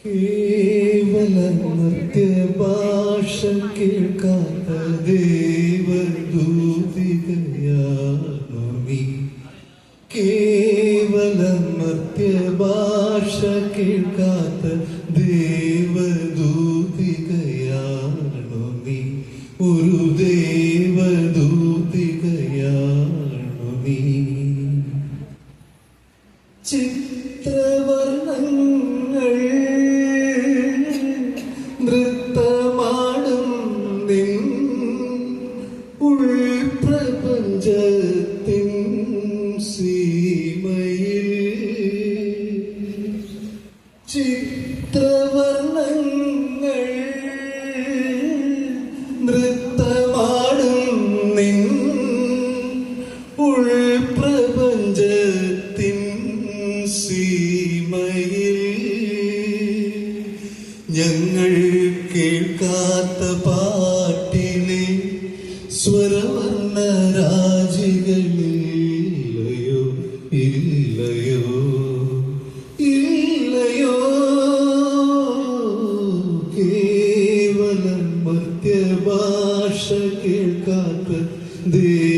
കേവല നൃത്യഭാഷ കേൾക്കാത്ത ദേവദൂതികയാമി കേവല നൃത്യഭാഷ കേൾക്കാത്ത ദേവദൂതികയാണു ഒരു ദേവദൂതികയാണു നീ നൃത്തമാടും നിൻ ഉൾപ്രപഞ്ചത്തിൻ സീമയിൽ. ചിത്രവർണങ്ങൾ നൃത്തമാടും നിൻ ഉൾപ്രപഞ്ചത്തിൻ സീമയിൽ. കേൾക്കാത്ത പാട്ടിലെ സ്വരവർണ രാജികളില്ലയോ? ഇല്ലയോ? ഇല്ലയോ? കേവലം മധ്യഭാഷ കേൾക്കാത്ത ദേവദൂതികയാണ്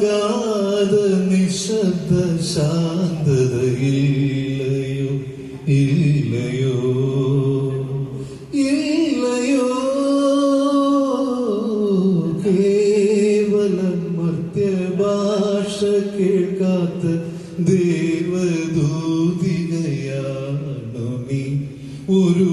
അഗാധ നിശബ്ദ ശാന്തതയില്ലയോ? ഇല്ലയോ? ഇല്ലയോ? കേവലം മർത്യഭാഷ കേൾക്കാത്ത ദേവദൂതികയാണു നീ? ഒരു